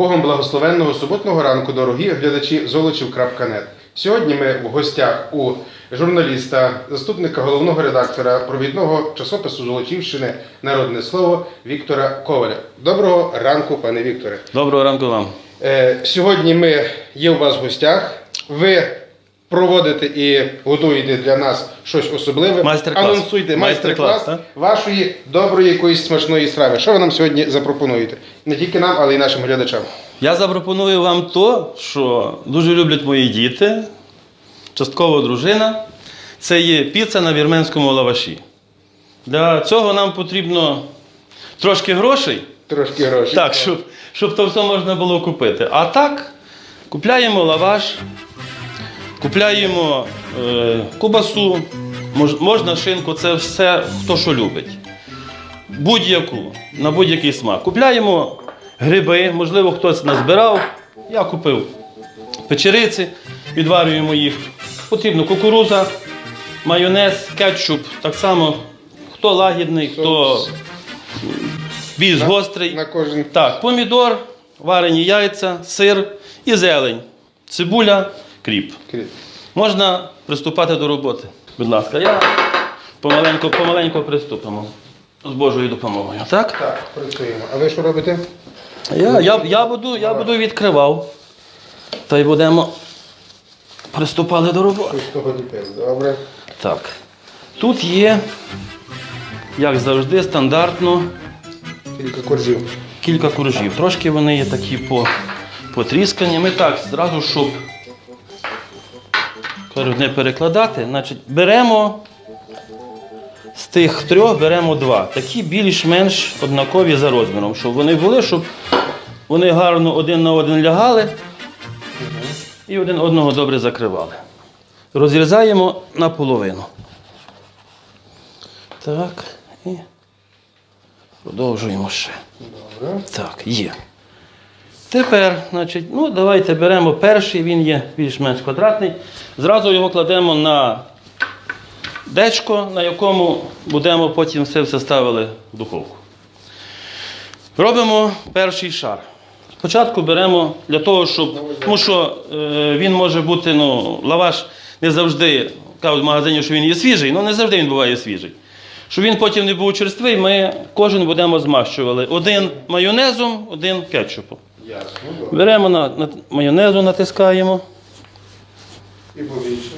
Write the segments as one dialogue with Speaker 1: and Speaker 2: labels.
Speaker 1: Богом благословенного суботного ранку, дорогі глядачі Золочів.нет. Сьогодні ми в гостях у журналіста, заступника головного редактора провідного часопису Золочівщини Народне слово Віктора Коваля. Доброго ранку, пане Вікторе.
Speaker 2: Доброго ранку вам.
Speaker 1: Е, Сьогодні ми є у вас в гостях. Ви проводите і готуєте для нас щось особливе.
Speaker 2: Майстер-клас.
Speaker 1: Анонсуйте майстер-клас
Speaker 2: Майстер-клас,
Speaker 1: вашої доброї якоїсь смачної страви. Що ви нам сьогодні запропонуєте? Не тільки нам, але й нашим глядачам.
Speaker 2: Я запропоную вам то, що дуже люблять мої діти, частково дружина. Це є піца на вірменському лаваші. Для цього нам потрібно трошки грошей,
Speaker 1: Трошки грошей.
Speaker 2: так, щоб, щоб то все можна було купити. А так, купляємо лаваш, купляємо е, кубасу, мож, можна шинку, це все хто що любить. Будь-яку, на будь-який смак. Купляємо гриби, можливо, хтось назбирав. Я купив печериці, відварюємо їх. Потрібно кукуруза, майонез, кетчуп. Так само, хто лагідний, хто більш гострий.
Speaker 1: На кожен.
Speaker 2: Так, помідор, варені яйця, сир і зелень, цибуля, кріп.
Speaker 1: кріп.
Speaker 2: Можна приступати до роботи. Будь ласка, я помаленько, помаленько приступимо. З Божою допомогою. Так?
Speaker 1: Так, працюємо. А ви що робите?
Speaker 2: Я, я, я, буду, я буду відкривав. Та й будемо приступати до роботи.
Speaker 1: Добре.
Speaker 2: Так. Тут є, як завжди, стандартно
Speaker 1: Кілька коржів.
Speaker 2: кілька коржів. Трошки вони є такі по, потріскані. Ми так зразу, щоб кажуть, не перекладати, значить, беремо з тих трьох беремо два. Такі більш-менш однакові за розміром, щоб вони були, щоб вони гарно один на один лягали і один одного добре закривали. Розрізаємо наполовину. Так, і продовжуємо ще.
Speaker 1: Добре.
Speaker 2: Так, є. Тепер, значить, ну, давайте беремо перший, він є більш-менш квадратний. Зразу його кладемо на дечко, на якому будемо потім все все ставили в духовку. Робимо перший шар. Спочатку беремо для того, щоб. Тому що е, він може бути, ну, лаваш не завжди, кажуть в магазині, що він є свіжий, але не завжди він буває свіжий. Щоб він потім не був черствий, ми кожен будемо змащували. Один майонезом, один кетчупом.
Speaker 1: Ясно.
Speaker 2: Беремо на, на майонезу, натискаємо.
Speaker 1: І побільше.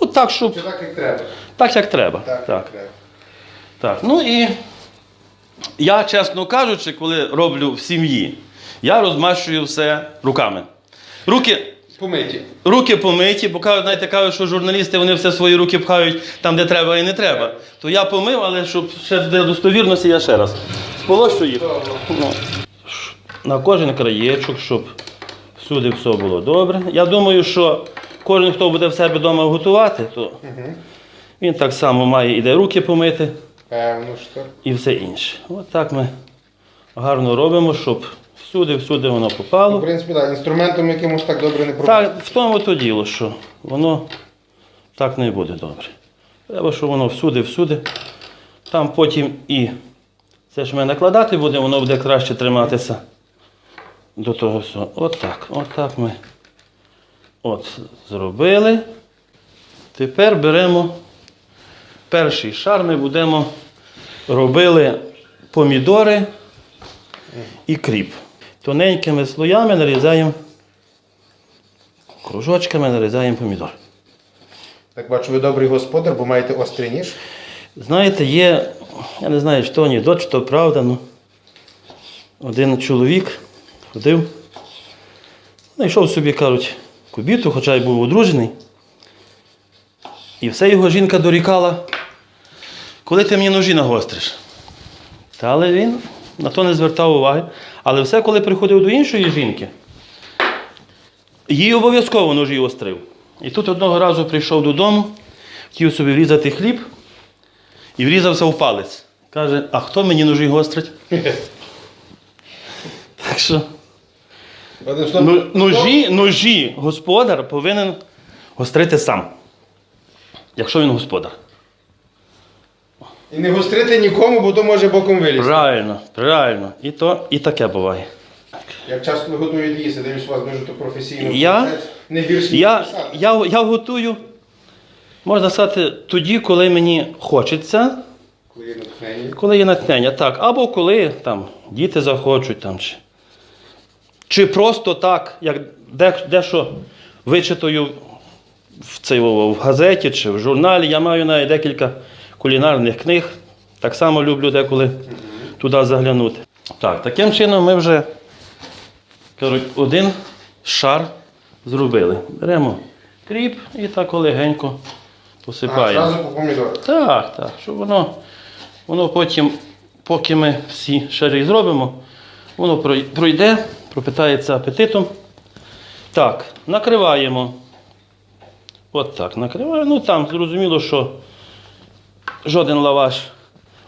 Speaker 2: Ну, так, щоб
Speaker 1: Чи так, як треба?
Speaker 2: так, як треба.
Speaker 1: Так,
Speaker 2: Так,
Speaker 1: як треба.
Speaker 2: так. Ну і я, чесно кажучи, коли роблю в сім'ї, я розмащую все руками. Руки,
Speaker 1: Помиті.
Speaker 2: руки помиті, бо кажуть, знаєте, кажуть, що журналісти вони все свої руки пхають там, де треба і не треба. То я помив, але щоб ще для достовірності, я ще раз сполощу їх. Ну, на кожен краєчок, щоб всюди все було добре. Я думаю, що кожен, хто буде в себе вдома готувати, то він так само має іде руки помити
Speaker 1: Певно, що.
Speaker 2: і все інше. От так ми гарно робимо, щоб всюди-всюди воно
Speaker 1: Ну, в принципі, так, інструментом якимось так добре не пробує.
Speaker 2: Так, в тому то діло, що воно так не буде добре. Треба, щоб воно всюди-всюди. Там потім і це ж ми накладати буде, воно буде краще триматися до того всього. От так, от так ми от зробили. Тепер беремо перший шар, ми будемо робили помідори і кріп. Тоненькими слоями нарізаємо кружочками нарізаємо помідор.
Speaker 1: Так бачу, ви добрий господар, бо маєте острий ніж.
Speaker 2: Знаєте, є, я не знаю, що анекдот, що правда, ну, один чоловік ходив, знайшов собі, кажуть, кубіту, хоча й був одружений. І все його жінка дорікала, коли ти мені ножі нагостриш. Та але він на то не звертав уваги. Але все, коли приходив до іншої жінки, їй обов'язково ножі острив. І тут одного разу прийшов додому, хотів собі врізати хліб і врізався в палець. Каже, а хто мені ножі гострить? Так що
Speaker 1: Одним словом,
Speaker 2: ну, ножі, ножі господар повинен гострити сам. Якщо він господар.
Speaker 1: І не гострити нікому, бо то може боком вилізти.
Speaker 2: Правильно, правильно. І то, і таке буває.
Speaker 1: Як часто ви готуєте їсти, дивлюсь, у вас дуже то професійно.
Speaker 2: Я-.
Speaker 1: Не ніж
Speaker 2: Я,
Speaker 1: писати.
Speaker 2: я, я готую, можна сказати, тоді, коли мені хочеться,
Speaker 1: Коли є натхнення.
Speaker 2: коли є натхнення, так, або коли там діти захочуть, там, чи, чи просто так, як дещо вичитаю в, цей, в газеті чи в журналі. Я маю навіть декілька кулінарних книг. Так само люблю деколи туди заглянути. Так, таким чином ми вже кажуть, один шар зробили. Беремо кріп і так легенько посипаємо.
Speaker 1: зразу по помідорах.
Speaker 2: Так, так, щоб воно, воно потім, поки ми всі шари зробимо, воно пройде, пропитається апетитом. Так, накриваємо. От так, накриваємо. Ну там зрозуміло, що жоден лаваш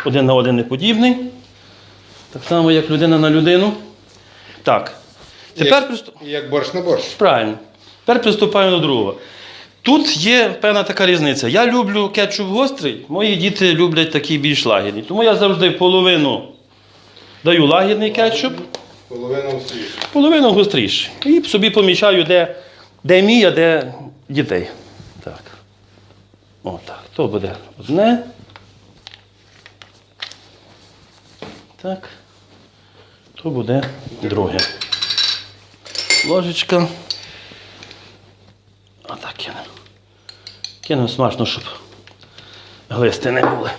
Speaker 2: один на один не подібний. Так само, як людина на людину. Так. Тепер
Speaker 1: Як-
Speaker 2: приступ...
Speaker 1: Як борщ на борщ.
Speaker 2: Правильно. Тепер приступаємо до другого. Тут є певна така різниця. Я люблю кетчуп гострий, мої діти люблять такий більш лагідний. Тому я завжди половину даю лагідний кетчуп,
Speaker 1: Половину всі.
Speaker 2: половину гостріший. І собі помічаю, де, де мій, а де дітей. Так. Отак. То буде одне. Так. То буде друге. Ложечка. Отак кинемо. Кинемо смачно, щоб глисти не були.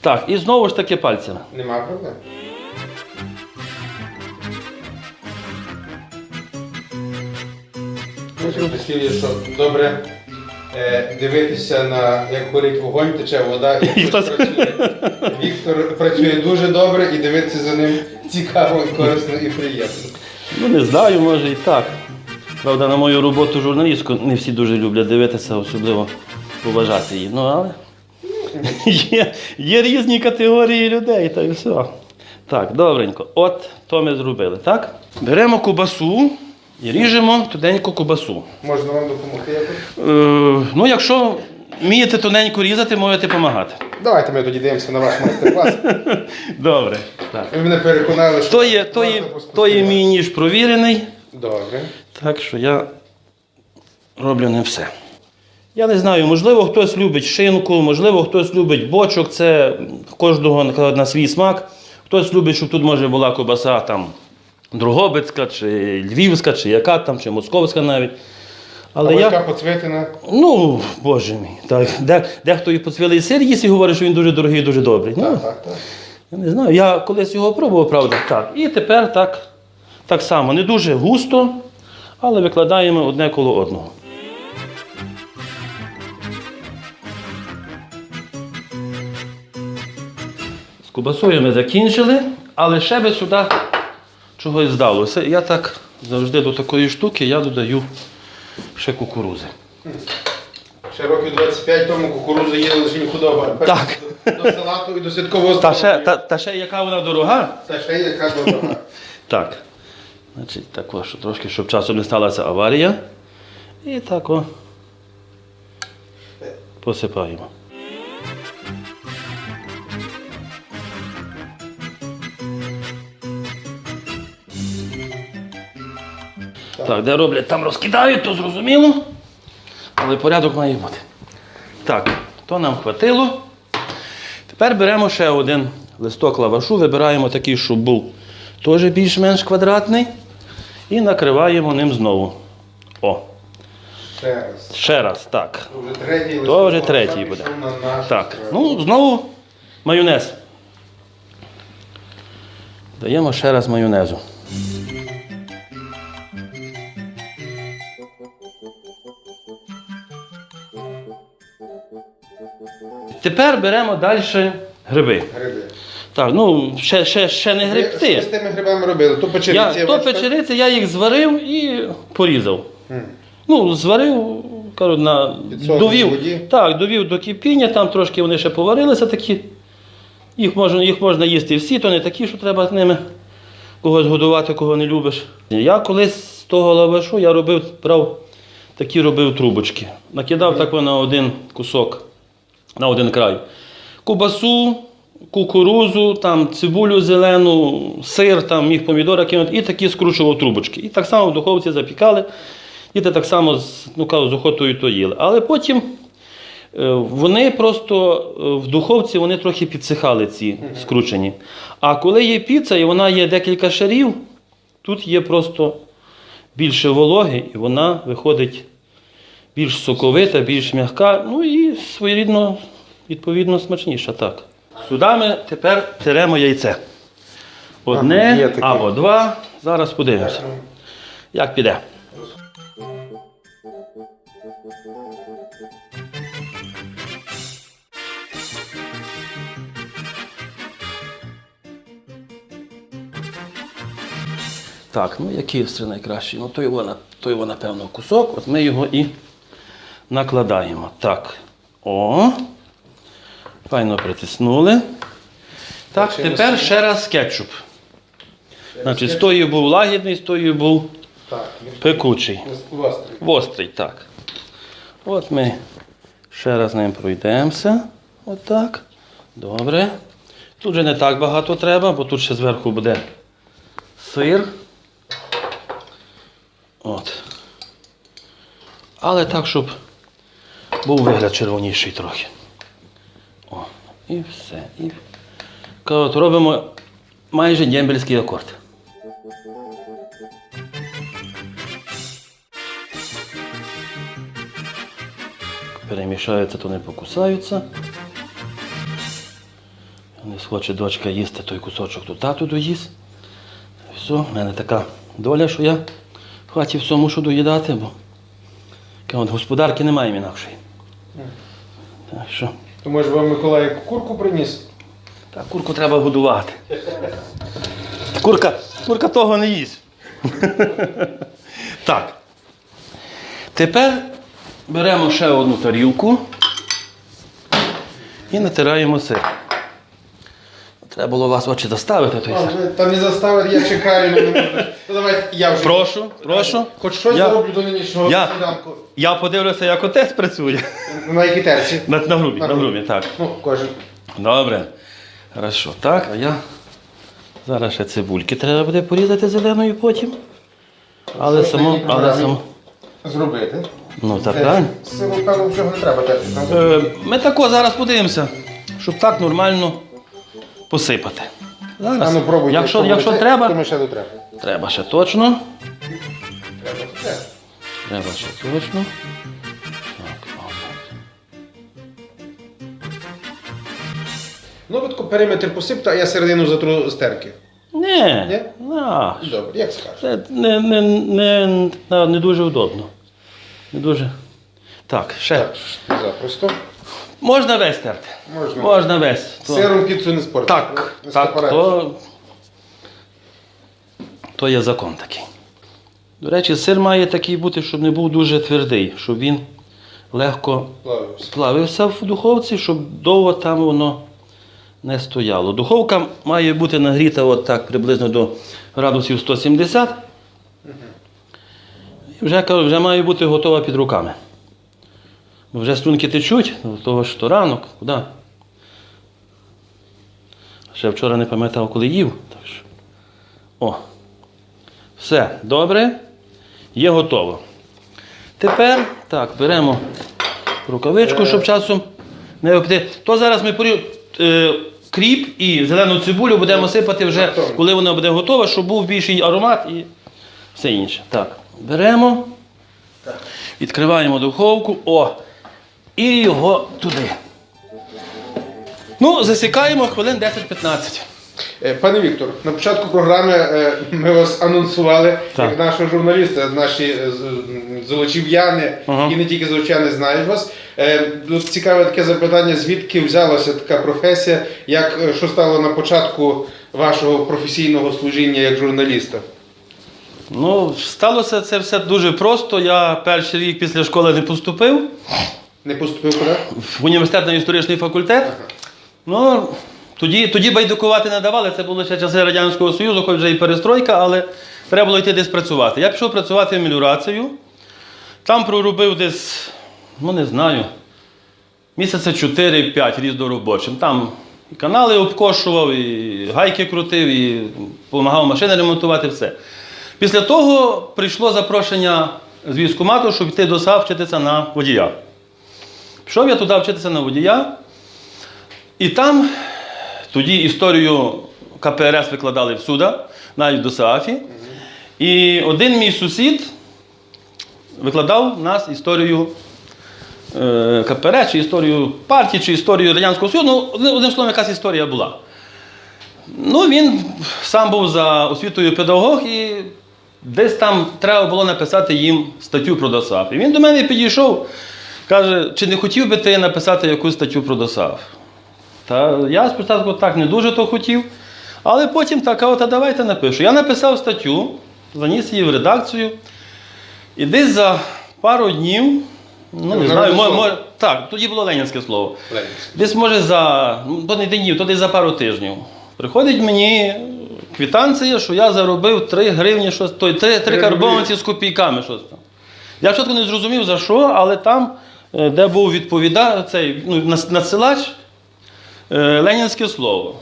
Speaker 2: Так, і знову ж таки пальцями.
Speaker 1: Нема проблем. Хочу прислів'я, що добре е, дивитися на як горить вогонь, тече вода, і хтось працює. Віктор працює дуже добре і дивитися за ним цікаво, корисно і приємно.
Speaker 2: Ну, не знаю, може і так. Правда, на мою роботу журналістку не всі дуже люблять дивитися, особливо поважати її. Ну, але є, є різні категорії людей, та й все. Так, добренько. От то ми зробили, так? Беремо кубасу і ріжемо тоненьку кубасу.
Speaker 1: Можна вам допомогти якось?
Speaker 2: Е, ну, якщо вмієте тоненько різати, можете допомагати.
Speaker 1: Давайте ми тоді дивимося на ваш майстер-клас.
Speaker 2: Добре. Так.
Speaker 1: Ви мене переконали, що
Speaker 2: То є, то є, то є мій ніж провірений.
Speaker 1: Добре.
Speaker 2: Так що я роблю не все. Я не знаю, можливо, хтось любить шинку, можливо, хтось любить бочок, це кожного на- на свій смак. Хтось любить, щоб тут може була кобаса там Другобицька, чи Львівська, чи яка там, чи Московська навіть. Але
Speaker 1: Але
Speaker 2: я.
Speaker 1: поцвітина?
Speaker 2: Ну, боже мій, так, де, дехто і поцвілий сир їсть і говорить, що він дуже дорогий, дуже добрий. Ну,
Speaker 1: Так, так, так.
Speaker 2: я не знаю, я колись його пробував, правда. Так. І тепер так, так само, не дуже густо, але викладаємо одне коло одного. З кубасою ми закінчили, але ще би сюди чогось здалося. Я так завжди до такої штуки я додаю ще кукурузи.
Speaker 1: Ще років 25 тому кукурудза є лише худоба.
Speaker 2: Так.
Speaker 1: До, до салату і до святкового
Speaker 2: Та ще, та, та ще яка вона дорога?
Speaker 1: Та ще яка дорога.
Speaker 2: Так. Значить, так, о, що трошки, щоб часом не сталася аварія. І так о. Посипаємо. Так, де роблять, там розкидають, то зрозуміло. Але порядок має бути. Так, то нам хватило. Тепер беремо ще один листок лавашу, вибираємо такий, щоб був теж більш-менш квадратний. І накриваємо ним знову. О,
Speaker 1: Ще раз.
Speaker 2: ще раз, так.
Speaker 1: То вже третій
Speaker 2: То вже третій буде.
Speaker 1: на
Speaker 2: Так. Ну, знову майонез. Даємо ще раз майонезу. Тепер беремо далі гриби.
Speaker 1: Гриби.
Speaker 2: Так, ну ще, ще, ще не
Speaker 1: Ви Що з тими грибами робили? То печериці.
Speaker 2: Я, то печериці я їх зварив і порізав.
Speaker 1: М.
Speaker 2: Ну, зварив, кажу, на довів,
Speaker 1: воді?
Speaker 2: так, довів до кипіння, там трошки вони ще поварилися такі. Їх можна, їх можна їсти всі, то не такі, що треба з ними когось годувати, кого не любиш. Я колись з того лавашу я робив, брав такі робив трубочки. Накидав так на один кусок, на один край. Кубасу, кукурузу, там, цибулю зелену, сир, там, міг помідора кинути і такі скручував трубочки. І так само в духовці запікали. Діти так само з, ну, кажу, з охотою то їли. Але потім е, вони просто е, в духовці вони трохи підсихали ці скручені. А коли є піца і вона є декілька шарів, тут є просто більше вологи, і вона виходить більш соковита, більш м'яка, ну і своєрідно, відповідно, смачніша. Так. Сюди ми тепер теремо яйце. Одне або два. Зараз подивимося, як піде. Так, ну який все найкращий? Ну, той вона, той вона, напевно, кусок, от ми його і накладаємо. Так. О. Файно притиснули. Так, тепер ще раз кетчуп. Значить, з тою був лагідний, з тою був
Speaker 1: Так,
Speaker 2: пекучий.
Speaker 1: гострий.
Speaker 2: Вострий, так. От ми ще раз ним пройдемося. Отак. Добре. Тут же не так багато треба, бо тут ще зверху буде сир. От. Але так, щоб був вигляд червоніший трохи. О, і все. І... От робимо майже дембельський акорд. перемішаються, то не покусаються. Не схоче дочка їсти той кусочок, то тату доїсть. Все, в мене така доля, що я в хаті все мушу доїдати, бо от господарки немає інакшої. Так що,
Speaker 1: То може вам Миколай курку приніс?
Speaker 2: та курку треба годувати. Курка, курка того не їсть. так. Тепер беремо ще одну тарілку і натираємо сир. Треба було вас очі заставити. Той
Speaker 1: А,
Speaker 2: сир.
Speaker 1: Та не заставити, я чекаю, ну не можу. Ну давай я вже.
Speaker 2: Прошу, прошу.
Speaker 1: Хоч щось
Speaker 2: Я-
Speaker 1: зроблю до нинішнього
Speaker 2: Я-
Speaker 1: сніданку.
Speaker 2: Я подивлюся, як отець працює.
Speaker 1: На якій терці?
Speaker 2: На, на грубі,
Speaker 1: На
Speaker 2: на
Speaker 1: грубі.
Speaker 2: так.
Speaker 1: Ну, кожен.
Speaker 2: Добре. Хорошо. Так, а я. Зараз ще цибульки треба буде порізати зеленою потім. Але
Speaker 1: Що
Speaker 2: само.
Speaker 1: мені
Speaker 2: Але само.
Speaker 1: Зробити.
Speaker 2: Ну так, правильно.
Speaker 1: Силу певно всього не треба там.
Speaker 2: Е, Ми тако зараз подивимося, щоб так нормально посипати. Зараз.
Speaker 1: Ну пробуйте.
Speaker 2: якщо,
Speaker 1: якщо
Speaker 2: якщо треба,
Speaker 1: То ми ще треба.
Speaker 2: треба ще точно.
Speaker 1: Треба,
Speaker 2: ще точно. Так,
Speaker 1: Ну, ви тако периметр посипте, а я середину затру стерки.
Speaker 2: Ні,
Speaker 1: Ні?
Speaker 2: на,
Speaker 1: Добре, як скажеш.
Speaker 2: це не, не, не, не, не дуже удобно. Не дуже. Так, ще.
Speaker 1: Так, запросто.
Speaker 2: Можна весь терти.
Speaker 1: Можна.
Speaker 2: Можна весь. То-
Speaker 1: Сиром піцу не спортиш.
Speaker 2: Так,
Speaker 1: Не
Speaker 2: так, то, то є закон такий. До речі, сир має такий бути, щоб не був дуже твердий, щоб він легко
Speaker 1: Плавився.
Speaker 2: плавився в духовці, щоб довго там воно не стояло. Духовка має бути нагріта от так приблизно до градусів 170. І вже, кажу, вже має бути готова під руками. Вже струнки течуть, ну, того ж то ранок, куди? Ще вчора не пам'ятав, коли їв. Так що. О. Все, добре. Є готово. Тепер так, беремо рукавичку, щоб часом не обти. То зараз ми порі... е, кріп і зелену цибулю будемо сипати вже, коли вона буде готова, щоб був більший аромат і все інше. Так, беремо, відкриваємо духовку. О! І його туди. Ну, засікаємо хвилин 10-15.
Speaker 1: Е, Пане Віктор, на початку програми е, ми вас анонсували
Speaker 2: Так.
Speaker 1: як нашого журналіста, наші е, золочів'яни
Speaker 2: Ага.
Speaker 1: і не тільки золочів'яни знають вас. Тут цікаве таке запитання, звідки взялася така професія, як що стало на початку вашого професійного служіння як журналіста?
Speaker 2: Ну, сталося це все дуже просто. Я перший рік після школи не поступив
Speaker 1: Не поступив куди?
Speaker 2: в університет на історичний факультет. Ну, тоді, тоді байдукувати не давали, це були ще часи Радянського Союзу, хоч вже і перестройка, але треба було йти десь працювати. Я пішов працювати в меліорацію. Там проробив десь, ну не знаю, місяця 4-5 різно робочим. Там І канали обкошував, і гайки крутив, і допомагав машини ремонтувати все. Після того прийшло запрошення з військкомату, щоб йти до САВ вчитися на водія. Пішов я туди вчитися на водія, і там тоді історію КПРС викладали всюди, навіть до СААФі. І один мій сусід викладав в нас історію е, КПРС, чи історію партії, чи історію Радянського Союзу. Ну, одним, словом, якась історія була. Ну, він сам був за освітою педагог і десь там треба було написати їм статтю про ДОСАФ. І він до мене підійшов, каже, чи не хотів би ти написати якусь статтю про ДОСАФ? Та я спочатку так не дуже то хотів, але потім так, а от а давайте напишу. Я написав статтю, заніс її в редакцію, і десь за пару днів, ну не знаю, мо-
Speaker 1: слово.
Speaker 2: мо- так, тоді було ленінське слово.
Speaker 1: Ленінське.
Speaker 2: Десь може за, то не днів, то десь за пару тижнів. Приходить мені квитанція, що я заробив 3 гривні, щось, той, 3, 3
Speaker 1: Три
Speaker 2: карбованці з копійками. Щось там. Я чітко не зрозумів за що, але там, де був відповідач, цей ну, надсилач, е, ленінське слово.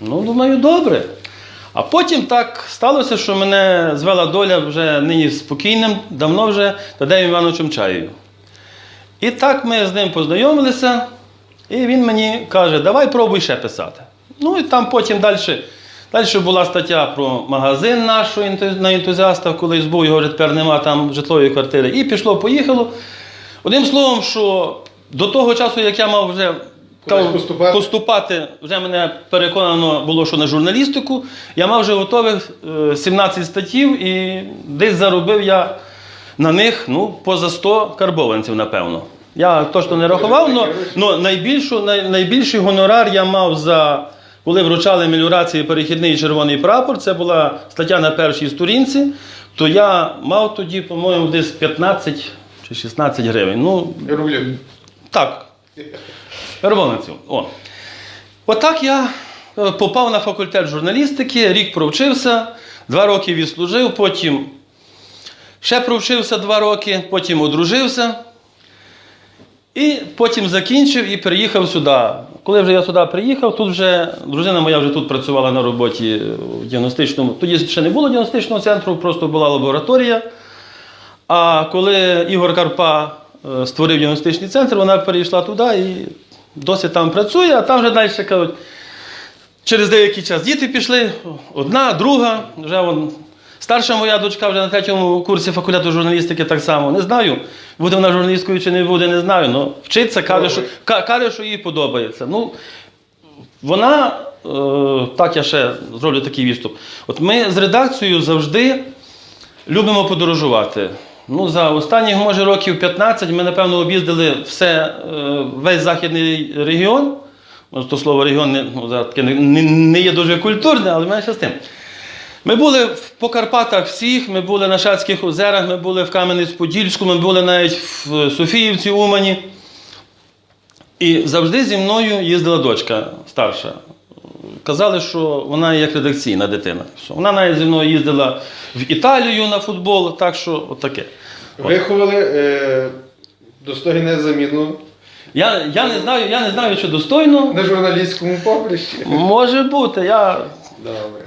Speaker 2: Ну, думаю, добре. А потім так сталося, що мене звела доля вже нині спокійним, давно вже Тадеєм Івановичем Чаєю. І так ми з ним познайомилися, і він мені каже, давай пробуй ще писати. Ну і там потім далі. Далі була стаття про магазин наш на ентузіастах, колись був, його вже тепер нема там житлової квартири. І пішло, поїхало. Одним словом, що до того часу, як я мав вже
Speaker 1: поступати?
Speaker 2: поступати, вже мене переконано було, що на журналістику, я мав вже готових е, 17 статтів і десь заробив я на них ну, поза 100 карбованців, напевно. Я точно не рахував, але найбільшу, най, найбільший гонорар я мав за коли вручали меліорації перехідний червоний прапор, це була стаття на першій сторінці, то я мав тоді, по-моєму, десь 15 чи 16 гривень. Ну,
Speaker 1: Рублів.
Speaker 2: так, карбованців. О. Отак я е, попав на факультет журналістики, рік провчився, два роки відслужив, потім ще провчився два роки, потім одружився. І потім закінчив і переїхав сюди. Коли вже я сюди приїхав, тут вже дружина моя вже тут працювала на роботі в діагностичному. Тоді ще не було діагностичного центру, просто була лабораторія. А коли Ігор Карпа е, створив діагностичний центр, вона перейшла туди і досі там працює, а там вже далі кажуть. Через деякий час діти пішли, одна, друга, вже вон, старша моя дочка вже на третьому курсі факультету журналістики так само. Не знаю, буде вона журналісткою чи не буде, не знаю. але вчиться, каже, що, каже, що їй подобається. Ну, вона, е, так я ще зроблю такий відступ. От ми з редакцією завжди любимо подорожувати. Ну, за останніх, може, років 15 ми, напевно, об'їздили все, е, весь західний регіон. То слово регіон не, ну, не, не, є дуже культурне, але менше з тим. Ми були в- по Карпатах всіх, ми були на Шацьких озерах, ми були в Кам'янець-Подільську, ми були навіть в Софіївці, Умані. І завжди зі мною їздила дочка старша. Казали, що вона як редакційна дитина. Вона навіть зі мною їздила в Італію на футбол, так що отаке.
Speaker 1: Виховали е, достойне заміну
Speaker 2: Я, я, не знаю, я не знаю, чи достойно.
Speaker 1: на журналістському поприщі.
Speaker 2: Може бути. Я,
Speaker 1: Добре.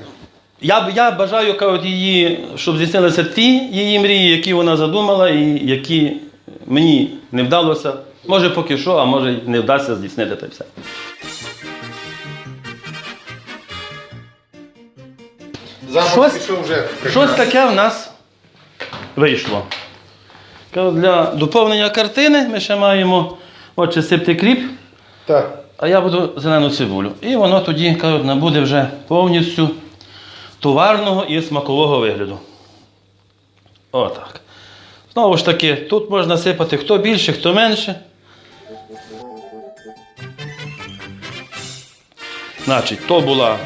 Speaker 2: я, я бажаю кажуть, її, щоб здійснилися ті її мрії, які вона задумала, і які мені не вдалося. Може поки що, а може не вдасться здійснити й все.
Speaker 1: Запах
Speaker 2: Щось-
Speaker 1: пішов вже.
Speaker 2: Щось таке в нас вийшло. Для доповнення картини ми ще маємо от чистити кріп,
Speaker 1: Так.
Speaker 2: а я буду зелену цибулю. І воно тоді кажуть, набуде вже повністю товарного і смакового вигляду. Отак. Знову ж таки, тут можна сипати хто більше, хто менше. Значить, то була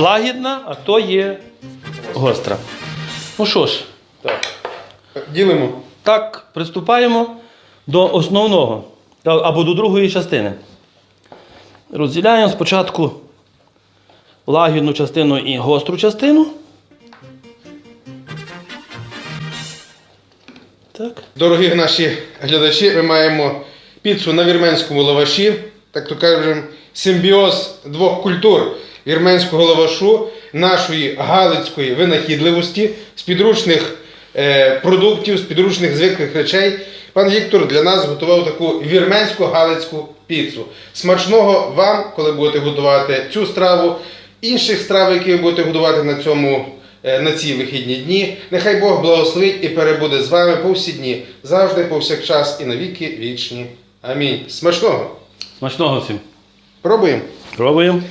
Speaker 2: лагідна, а то є гостра. Ну що ж,
Speaker 1: Так. Ділимо.
Speaker 2: так, приступаємо до основного або до другої частини. Розділяємо спочатку лагідну частину і гостру частину. Так.
Speaker 1: Дорогі наші глядачі, ми маємо піцу на вірменському лаваші. так то кажемо, симбіоз двох культур вірменського лавашу, нашої галицької винахідливості, з підручних е, продуктів, з підручних звиклих речей. Пан Віктор для нас готував таку вірменську галицьку піцу. Смачного вам, коли будете готувати цю страву, інших страв, які ви будете готувати на цьому. е, На ці вихідні дні. Нехай Бог благословить і перебуде з вами по всі дні, завжди, повсякчас і навіки вічні. Амінь. Смачного!
Speaker 2: Смачного всім.
Speaker 1: Пробуємо.
Speaker 2: Пробуємо.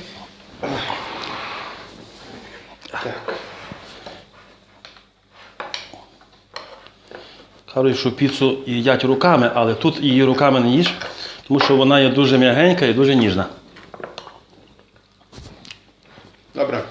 Speaker 2: Кажуть, що піцу їдять руками, але тут її руками не їж, тому що вона є дуже м'ягенька і дуже ніжна.
Speaker 1: Добре.